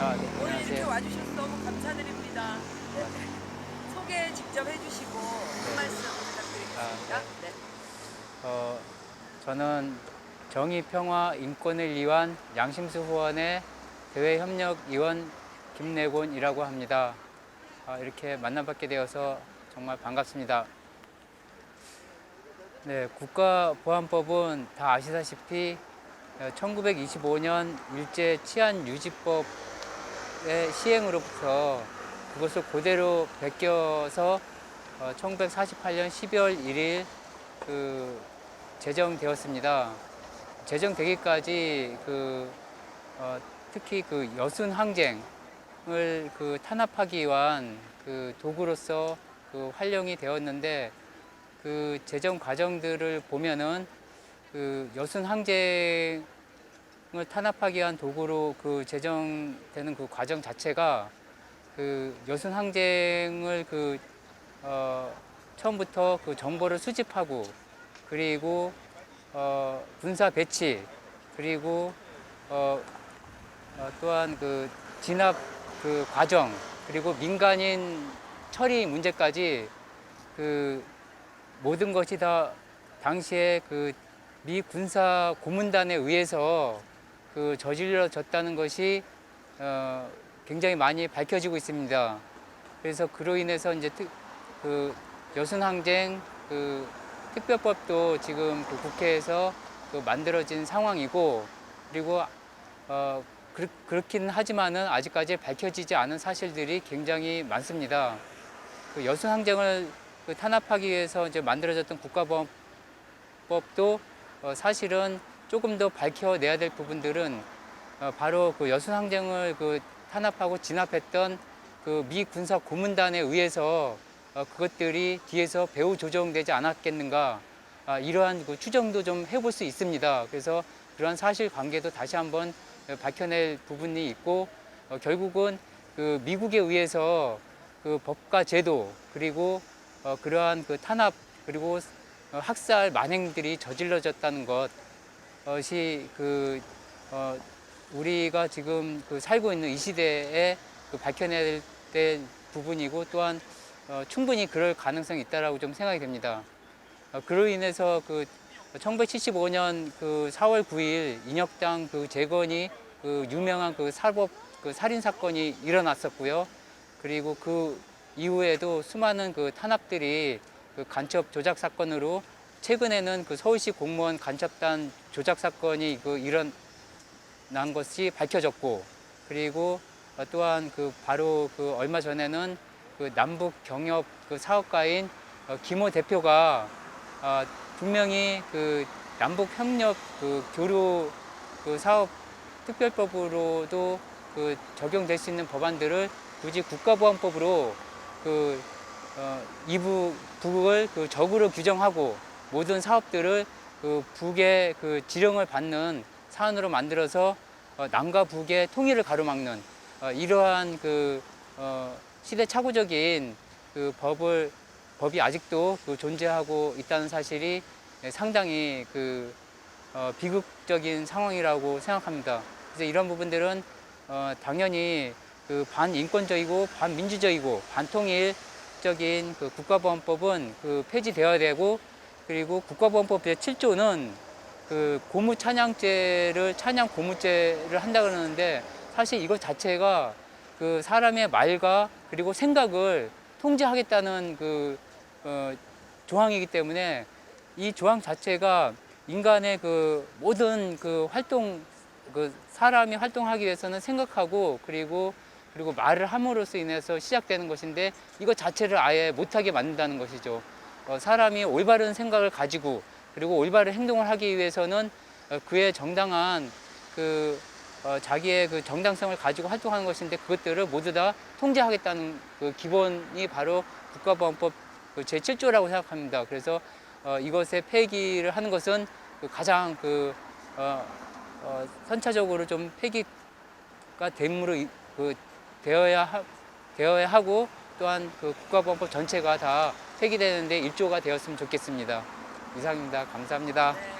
아, 네, 오늘 이렇게 안녕하세요. 와주셔서 너무 감사드립니다. 네. 소개 직접 해주시고 한 말씀 부탁드리겠습니다. 아, 네. 어, 저는 정의, 평화, 인권을 위한 양심수 후원의 대외 협력 위원 김내곤이라고 합니다. 아, 이렇게 만나뵙게 되어서 정말 반갑습니다. 네, 국가보안법은 다 아시다시피 1925년 일제 치안 유지법 의 시행으로부터 그것을 그대로 베껴서 1948년 12월 1일 그 제정되었습니다. 제정되기까지 그 어, 특히 그 여순 항쟁을 그 탄압하기 위한 그 도구로서 그 활용이 되었는데 그 제정 과정들을 보면은 그 여순 항쟁을 탄압하기 위한 도구로 그 제정되는 그 과정 자체가 그 여순 항쟁을 그 어, 처음부터 그 정보를 수집하고 그리고 어, 군사 배치 그리고 어, 어, 또한 그 진압 그 과정 그리고 민간인 처리 문제까지 그 모든 것이 다 당시에 그 미 군사 고문단에 의해서 그 저질러졌다는 것이 어, 굉장히 많이 밝혀지고 있습니다. 그래서 그로 인해서 이제 특, 그 여순항쟁 그 특별법도 지금 그 국회에서 그 만들어진 상황이고 그리고 어, 그렇, 그렇긴 하지만은 아직까지 밝혀지지 않은 사실들이 굉장히 많습니다. 그 여순항쟁을 그 탄압하기 위해서 이제 만들어졌던 국가보안법도 어, 사실은 조금 더 밝혀내야 될 부분들은 어, 바로 그 여순항쟁을 그 탄압하고 진압했던 그 미 군사 고문단에 의해서 어, 그것들이 뒤에서 배후 조정되지 않았겠는가 아, 이러한 그 추정도 좀 해볼 수 있습니다. 그래서 그러한 사실 관계도 다시 한번 밝혀낼 부분이 있고 어, 결국은 그 미국에 의해서 그 법과 제도 그리고 어, 그러한 그 탄압 그리고 어, 학살 만행들이 저질러졌다는 것 이 그 어, 우리가 지금 그 살고 있는 이 시대에 그 밝혀낼 때 부분이고 또한 어, 충분히 그럴 가능성이 있다라고 좀 생각이 됩니다. 어, 그로 인해서 그 1975년 그 4월 9일 인혁당 그 재건이 그 유명한 그 사법 그 살인 사건이 일어났었고요. 그리고 그 이후에도 수많은 그 탄압들이 그 간첩 조작 사건으로 최근에는 그 서울시 공무원 간첩단 조작 사건이 그 일어난 것이 밝혀졌고 그리고 어, 또한 그 바로 그 얼마 전에는 그 남북 경협 그 사업가인 어, 김호 대표가 아, 분명히 그 남북 협력 그 교류 그 사업 특별법으로도 그 적용될 수 있는 법안들을 굳이 국가보안법으로 그 어, 이부 북을 그 적으로 규정하고 모든 사업들을 그 북의 그 지령을 받는 사안으로 만들어서 어, 남과 북의 통일을 가로막는 어, 이러한 그 어, 시대착오적인 그 법을 법이 아직도 그 존재하고 있다는 사실이 상당히 그 어, 비극적인 상황이라고 생각합니다. 그래서 이런 부분들은 어, 당연히 그 반인권적이고 반민주적이고 반통일적인 그 국가보안법은 그 폐지되어야 되고 그리고 국가보안법 제7조는 그 고무 찬양죄를 찬양 고무죄를 한다 그러는데 사실 이것 자체가 그 사람의 말과 그리고 생각을 통제하겠다는 그 어, 조항이기 때문에 이 조항 자체가 인간의 그 모든 그 활동 그 사람이 활동하기 위해서는 생각하고 그리고 그리고 말을 함으로써 인해서 시작되는 것인데 이것 자체를 아예 못하게 만든다는 것이죠. 어, 사람이 올바른 생각을 가지고 그리고 올바른 행동을 하기 위해서는 어, 그의 정당한 그 어, 자기의 그 정당성을 가지고 활동하는 것인데 그것들을 모두 다 통제하겠다는 그 기본이 바로 국가보안법 그 제7조라고 생각합니다. 그래서 어, 이것의 폐기를 하는 것은 그 가장 그 선차적으로 좀 폐기가 됨으로 이- 그 되어야 하, 되어야 하고 또한 그 국가보안법 전체가 다 폐기되는데 일조가 되었으면 좋겠습니다. 이상입니다. 감사합니다. 네.